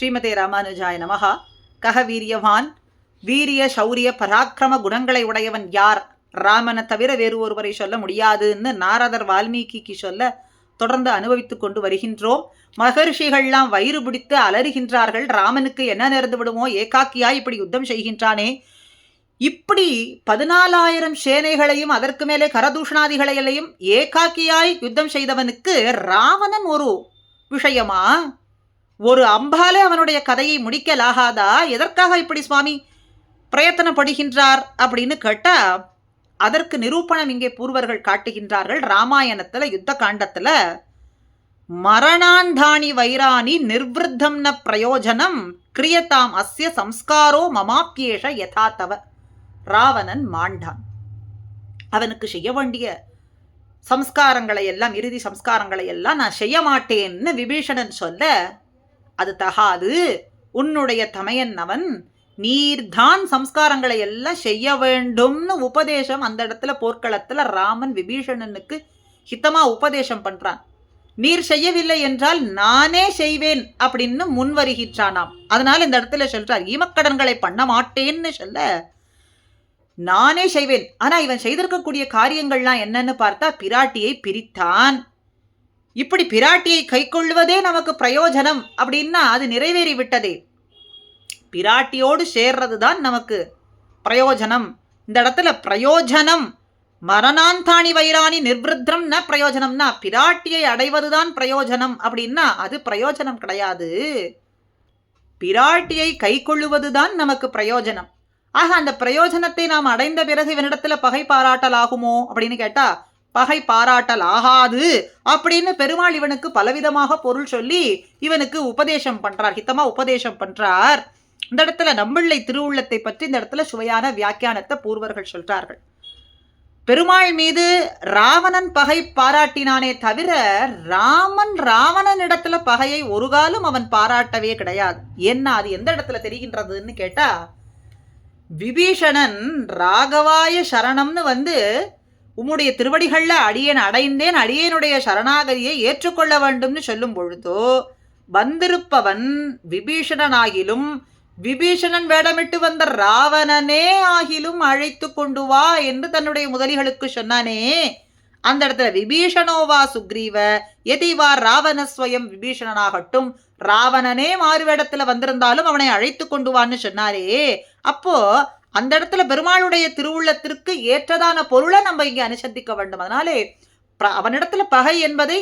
ஸ்ரீமதே ராமானுஜாய நமஹா. கஹ வீரியவான் வீரிய சௌரிய பராக்கிரம குணங்களை உடையவன் யார்? ராமனை தவிர வேறு ஒருவரை சொல்ல முடியாதுன்னு நாரதர் வால்மீகிக்கு சொல்ல தொடர்ந்து அனுபவித்துக் கொண்டு வருகின்றோம். மகர்ஷிகள்லாம் வயிறு பிடித்து அலறுகின்றார்கள். ராமனுக்கு என்ன நேர்ந்து விடுமோ? ஏகாக்கியா இப்படி யுத்தம் செய்கின்றானே. இப்படி பதினாலாயிரம் சேனைகளையும் அதற்கு மேலே கரதூஷணாதிகளையும் ஏகாக்கியாய் யுத்தம் செய்தவனுக்கு ராவணன் ஒரு விஷயமா? ஒரு அம்பாலே அவனுடைய கதையை முடிக்கலாகாதா? எதற்காக இப்படி சுவாமி பிரயத்தனப்படுகின்றார் அப்படின்னு கேட்டால் அதற்கு நிரூபணம் இங்கே பூர்வர்கள் காட்டுகின்றார்கள். ராமாயணத்தில் யுத்த காண்டத்தில் மரணாந்தானி வைராணி நிர்வத்தம் ந பிரயோஜனம் கிரியதாம் அஸ்ய சம்ஸ்காரோ மமாப்பியேஷ யதாத்தவ. ராவணன் மாண்டான். அவனுக்கு செய்ய வேண்டிய சம்ஸ்காரங்களை எல்லாம் இறுதி சம்ஸ்காரங்களை எல்லாம் நான் செய்ய மாட்டேன்னு விபீஷணன் சொல்ல அது தகாது. உன்னுடைய தமையன் அவன் நீர்தான் சம்ஸ்காரங்களை எல்லாம் செய்ய வேண்டும்னு உபதேசம் அந்த இடத்துல போர்க்களத்தில் ராமன் விபீஷணனுக்கு ஹித்தமாக உபதேசம் பண்றான். நீர் செய்யவில்லை என்றால் நானே செய்வேன் அப்படின்னு முன் வருகின்றானாம் அதனால இந்த இடத்துல சொல்றார் ஈமக்கடன்களை பண்ண மாட்டேன்னு சொல்ல நானே செய்வேன். ஆனா இவன் செய்திருக்கக்கூடிய காரியங்கள்லாம் என்னன்னு பார்த்தா பிராட்டியை பிரித்தான். இப்படி பிராட்டியை கைக்கொள்வதே நமக்கு பிரயோஜனம் அப்படின்னா அது நிறைவேறி விட்டதே பிராட்டியோடு சேர்றது தான் நமக்கு பிரயோஜனம். இந்த இடத்துல பிரயோஜனம். மரணாந்தாணி வைராணி நிர்வൃத்தம் பிரயோஜனம்னா பிராட்டியை அடைவதுதான் பிரயோஜனம் அப்படின்னா அது பிரயோஜனம் கிடையாது. பிராட்டியை கை கொள்ளுவதுதான் நமக்கு பிரயோஜனம். ஆக அந்த பிரயோஜனத்தை நாம் அடைந்த பிறகு இவனிடத்தில் பகை பாராட்டல் ஆகுமோ அப்படின்னு கேட்டா பகை பாராட்டல் ஆகாது அப்படின்னு பெருமாள் இவனுக்கு பலவிதமாக பொருள் சொல்லி இவனுக்கு உபதேசம் பண்றார் ஹித்தமா உபதேசம் பண்றார். இந்த இடத்துல நம்பிள்ளை திருவுள்ளத்தை பற்றி இந்த இடத்துல சுவையான வியாக்கியானத்தை பூர்வர்கள் சொல்றார்கள். பெருமாள் மீது ராவணன் பகை பாராட்டினானே தவிர ராமன் ராவணன் இடத்துல பகையை ஒரு காலம் அவன் பாராட்டவே கிடையாது. என்ன அது எந்த இடத்துல தெரிகின்றதுன்னு கேட்டா விபீஷணன் ராகவாய சரணம்னு வந்து உம்முடைய திருவடிகளில் அடியேன் அடைந்தேன் அடியேனுடைய சரணாகதியை ஏற்றுக்கொள்ள வேண்டும்னு சொல்லும் பொழுதோ வந்திருப்பவன் விபீஷணனாகிலும் விபீஷணன் வேடமிட்டு வந்த ராவணனே ஆகிலும் அழைத்து கொண்டு வா என்று தன்னுடைய முதலிகளுக்கு சொன்னானே. அந்த இடத்துல விபீஷணோவா சுக்ரீவ எதிவா ராவணஸ்வயம் விபீஷணனாகட்டும் ராவணனே மாறுவேடத்துல வந்திருந்தாலும் அவனை அழைத்து கொண்டு வான்னு சொன்னாரே. அப்போ அந்த இடத்துல பெருமாளுடைய திருவுள்ளத்திற்கு ஏற்றதான பொருளை நம்ம இங்கே அனுசந்திக்க வேண்டும். அதனாலே அவனிடத்துல பகை என்பதை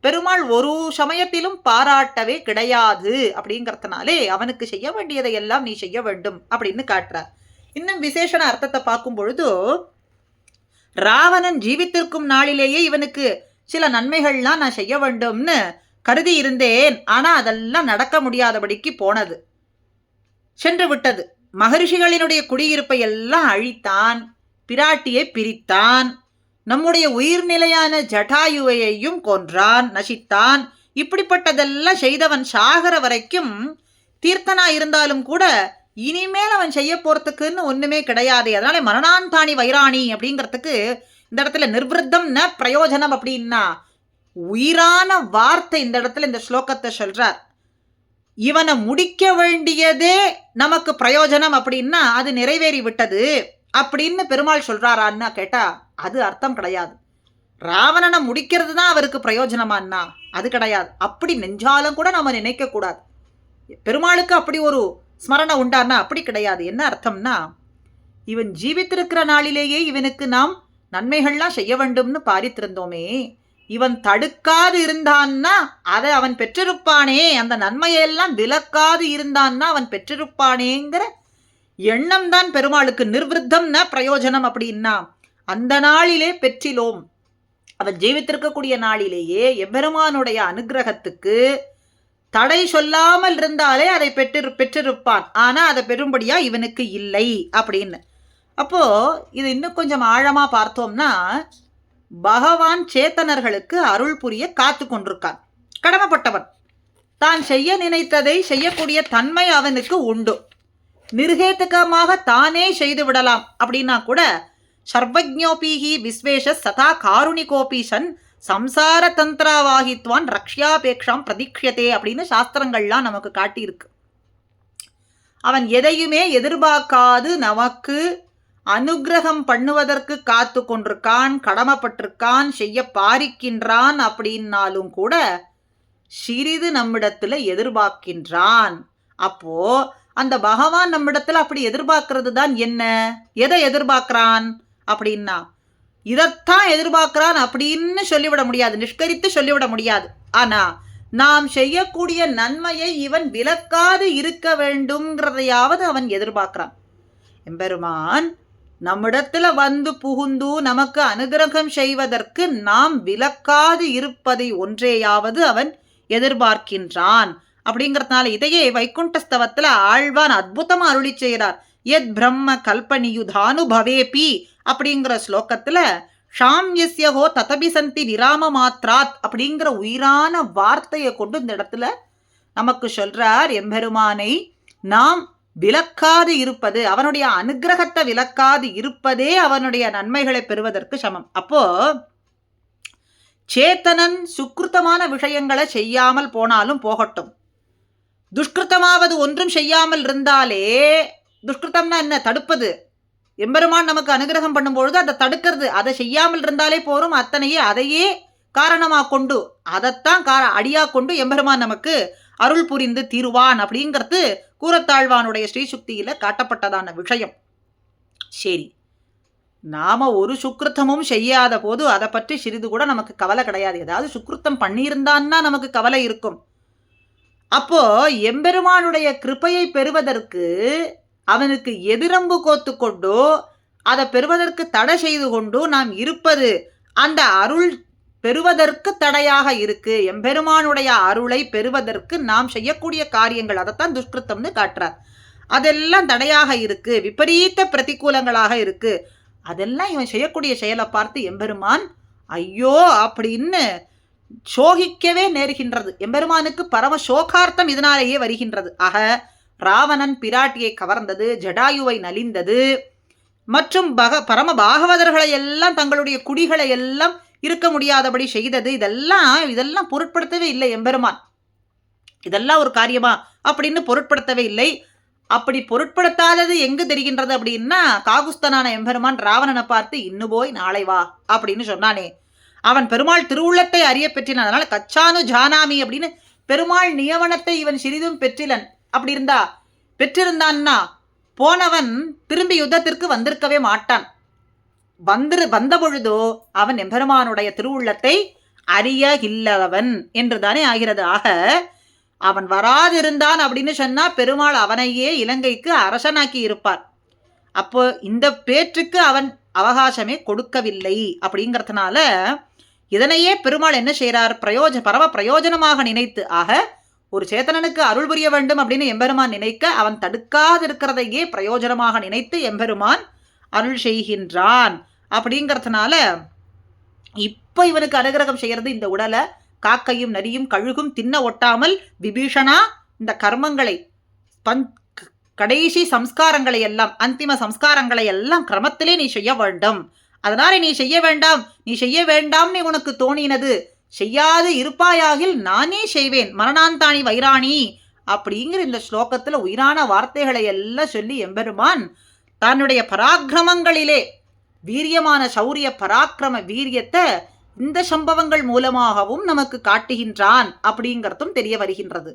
பெருமாள் ஒரு சமயத்திலும் பாராட்டவே கிடையாது அப்படிங்கிறதுனாலே அவனுக்கு செய்ய வேண்டியதை எல்லாம் நீ செய்ய வேண்டும் அப்படின்னு காட்டுறார். இன்னும் விசேஷண அர்த்தத்தை பார்க்கும் பொழுது ராவணன் ஜீவித்திருக்கும் நாளிலேயே இவனுக்கு சில நன்மைகள்லாம் நான் செய்ய வேண்டும்னு கருதி இருந்தேன். ஆனால் அதெல்லாம் நடக்க முடியாதபடிக்கு போனது. சென்று விட்டது. மகரிஷிகளினுடைய குடியிருப்பை எல்லாம் அழித்தான் பிராட்டியை பிரித்தான் நம்முடைய உயிர்நிலையான ஜட்டாயுவையையும் கொன்றான் நசித்தான். இப்படிப்பட்டதெல்லாம் செய்தவன் சாகர வரைக்கும் தீர்த்தனா இருந்தாலும் கூட இனிமேல் அவன் செய்ய போறதுக்குன்னு ஒண்ணுமே கிடையாது. அதனால மரணாந்தானி வைராணி அப்படிங்கிறதுக்கு இந்த இடத்துல நிர்வத்தம் ந பிரயோஜனம் அப்படின்னா உயிரான வார்த்தை இந்த இடத்துல இந்த ஸ்லோகத்தை சொல்றார். இவனை முடிக்க வேண்டியதே நமக்கு பிரயோஜனம் அப்படின்னா அது நிறைவேறி விட்டது அப்படின்னு பெருமாள் சொல்றாரான்னா கேட்டா அது அர்த்தம் கிடையாது. ராவணனை முடிக்கிறது தான் அவருக்கு பிரயோஜனமான்னா அது கிடையாது. அப்படி நெஞ்சாலும் கூட நம்ம நினைக்க கூடாது. பெருமாளுக்கு அப்படி ஒரு ஸ்மரணை உண்டான்னா அப்படி கிடையாது. என்ன அர்த்தம்னா இவன் ஜீவித்திருக்கிற நாளிலேயே இவனுக்கு நாம் நன்மைகள்லாம் செய்ய வேண்டும்னு பாரித்திருந்தோமே இவன் தடுக்காது இருந்தான்னா அதை அவன் பெற்றிருப்பானே அந்த நன்மையெல்லாம் விலக்காது இருந்தான்னா அவன் பெற்றிருப்பானேங்கிற எண்ணம் தான் பெருமாளுக்கு நிர்வத்தம்னா பிரயோஜனம் அப்படின்னா அந்த நாளிலே பெற்றிலோம். அவன் ஜீவித்திருக்கக்கூடிய நாளிலேயே எவ்வெருமானுடைய அனுக்கிரகத்துக்கு தடை சொல்லாமல் இருந்தாலே அதை பெற்று பெற்றிருப்பான். ஆனால் அதை பெறும்படியா இவனுக்கு இல்லை அப்படின்னு. அப்போ இது இன்னும் கொஞ்சம் ஆழமாக பார்த்தோம்னா பகவான் சேத்தனர்களுக்கு அருள் புரிய காத்து கொண்டிருக்கான் கடமைப்பட்டவன். தான் செய்ய நினைத்ததை செய்யக்கூடிய தன்மை அவனுக்கு உண்டு. நிர்கேத்துக்கமாக தானே செய்து விடலாம் அப்படின்னா கூட சர்வஜோபீஹி விஸ்வேஷ சதா காருணிகோபி சன் சம்சார தந்திராவாகித்வான் ரக்ஷாபேக்ஷாம் பிரதீட்சதே அப்படின்னு சாஸ்திரங்கள்லாம் நமக்கு காட்டியிருக்கு. அவன் எதையுமே எதிர்பார்க்காது நமக்கு அனுக்கிரகம் பண்ணுவதற்கு காத்து கொண்டிருக்கான் கடமைப்பட்டிருக்கான் செய்ய பாரிக்கின்றான் அப்படின்னாலும் கூட சிறிது நம்மிடத்துல எதிர்பார்க்கின்றான். அப்போ அந்த பகவான் நம்மிடத்துல அப்படி எதிர்பார்க்கறது தான் என்ன? எதை எதிர்பார்க்கிறான் அப்படின்னா இதைத்தான் எதிர்பார்க்கிறான் அப்படின்னு சொல்லிவிட முடியாது நிஷ்கரித்து சொல்லிவிட முடியாது. ஆனா நாம் செய்யக்கூடிய நன்மையை இவன் விலக்காது இருக்க வேண்டும்ங்கிறதையாவது அவன் எதிர்பார்க்கிறான். எம்பெருமான் நம்மிடத்துல வந்து புகுந்து நமக்கு அனுகிரகம் செய்வதற்கு நாம் விலக்காது இருப்பதை ஒன்றேயாவது அவன் எதிர்பார்க்கின்றான். அப்படிங்கறதுனால இதையே வைகுண்டஸ்தவத்துல ஆழ்வான் அற்புதமா அருளி செய்கிறார். எத் பிரம்ம கல்பனியுதானுபவேபி அப்படிங்கிற ஸ்லோகத்துல ஷாம்யஸ்யஹோ ததபி சந்தி விராம மாத்ராத் அப்படிங்கிற உயிரான வார்த்தையை கொண்டு இந்த இடத்துல நமக்கு சொல்றார் எம்பெருமானை. நாம் விலக்காது இருப்பது அவனுடைய அனுகிரகத்தை விலக்காது இருப்பதே அவனுடைய நன்மைகளை பெறுவதற்கு சமம். அப்போ சேத்தனன் சுக்கிருத்தமான விஷயங்களை செய்யாமல் போனாலும் போகட்டும். துஷ்கிருத்தமாவது ஒன்றும் செய்யாமல் இருந்தாலே துஷ்கிருத்தம்னா என்ன? தடுப்பது. எம்பெருமான் நமக்கு அனுகிரகம் பண்ணும்பொழுது அதை தடுக்கிறது. அதை செய்யாமல் இருந்தாலே போரும் அத்தனையே அதையே காரணமாக கொண்டு அதைத்தான் கா அடியாக கொண்டு எம்பெருமான் நமக்கு அருள் புரிந்து தீருவான் அப்படிங்கிறது கூரத்தாழ்வானுடைய ஸ்ரீசுக்தியில் காட்டப்பட்டதான விஷயம். சரி நாம் ஒரு சுக்கிருத்தமும் செய்யாத போது அதை பற்றி சிறிது கூட நமக்கு கவலை கிடையாது. ஏதாவது சுக்கிருத்தம் பண்ணியிருந்தான்னா நமக்கு கவலை இருக்கும். அப்போ எம்பெருமானுடைய கிருப்பையை பெறுவதற்கு அவனுக்கு எதிரம்பு கோத்து கொண்டோ அதை பெறுவதற்கு தடை செய்து கொண்டோ நாம் இருப்பது அந்த அருள் பெறுவதற்கு தடையாக இருக்கு. எம்பெருமானுடைய அருளை பெறுவதற்கு நாம் செய்யக்கூடிய காரியங்கள் அதைத்தான் துஷ்கிருத்தம்னு காட்டுறார். அதெல்லாம் தடையாக இருக்கு. விபரீத பிரதிகூலங்களாக இருக்கு. அதெல்லாம் இவன் செய்யக்கூடிய செயலை பார்த்து எம்பெருமான் ஐயோ! அப்படின்னு சோகிக்கவே நேருகின்றது. எம்பெருமானுக்கு பரம சோகார்த்தம் இதனாலேயே வருகின்றது. ஆக ராவணன் பிராட்டியை கவர்ந்தது ஜடாயுவை நலிந்தது மற்றும் பக பரம பாகவதர்களை எல்லாம் தங்களுடைய குடிகளை எல்லாம் இருக்க முடியாதபடி செய்தது. இதெல்லாம் இதெல்லாம் பொருட்படுத்தவே இல்லை எம்பெருமான். இதெல்லாம் ஒரு காரியமா அப்படின்னு பொருட்படுத்தவே இல்லை. அப்படி பொருட்படுத்தாதது எங்கு தெரிகின்றது அப்படின்னா காகுஸ்தனான எம்பெருமான் ராவணனை பார்த்து இன்னு போய் நாளை வா அப்படின்னு சொன்னானே. அவன் பெருமாள் திருவுள்ளத்தை அறிய பெற்றினான். அதனால கச்சானு ஜானாமி அப்படின்னு பெருமாள் நியமனத்தை இவன் சிறிதும் பெற்றிலன். அப்படி இருந்தா பெற்றிருந்தான்னா போனவன் திரும்பி யுத்தத்திற்கு வந்திருக்கவே மாட்டான். வந்திரு வந்த பொழுதோ அவன் எம்பெருமானுடைய திருவுள்ளத்தை அறிய இல்லவன் என்றுதானே ஆகிறது. ஆக அவன் வராதிருந்தான் அப்படின்னு சொன்னா பெருமாள் அவனையே இலங்கைக்கு அரசனாக்கி இருப்பார். அப்போ இந்த பேற்றுக்கு அவன் அவகாசமே கொடுக்கவில்லை அப்படிங்கிறதுனால இதனையே பெருமாள் என்ன செய்கிறார் பிரயோஜ பரவ பிரயோஜனமாக நினைத்து ஆக ஒரு சேத்தனனுக்கு அருள் புரிய வேண்டும் அப்படின்னு எம்பெருமான் நினைக்க அவன் தடுக்காதிருக்கிறதையே பிரயோஜனமாக நினைத்து எம்பெருமான் அருள் செய்கின்றான். அப்படிங்கிறதுனால இப்போ இவனுக்கு அனுகிரகம் செய்கிறது இந்த உடலை காக்கையும் நரியும் கழுகும் தின்ன ஒட்டாமல் விபீஷணா இந்த கர்மங்களை பந் கடைசி சம்ஸ்காரங்களை எல்லாம் அந்திம சம்ஸ்காரங்களை எல்லாம் கிரமத்திலே நீ செய்ய வேண்டும். அதனால நீ செய்ய வேண்டாம். நீ செய்ய வேண்டாம்னு உனக்கு தோணினது. செய்யாது இருப்பாயாகில் நானே செய்வேன். மரணாந்தானி வைராணி அப்படிங்கிற இந்த ஸ்லோகத்தில் உயிரான வார்த்தைகளை எல்லாம் சொல்லி எம்பெருமான் தன்னுடைய பராக்கிரமங்களிலே வீரியமான சௌரிய பராக்கிரம வீரியத்தை இந்த சம்பவங்கள் மூலமாகவும் நமக்கு காட்டுகின்றான் அப்படிங்கிறதும் தெரிய வருகின்றது.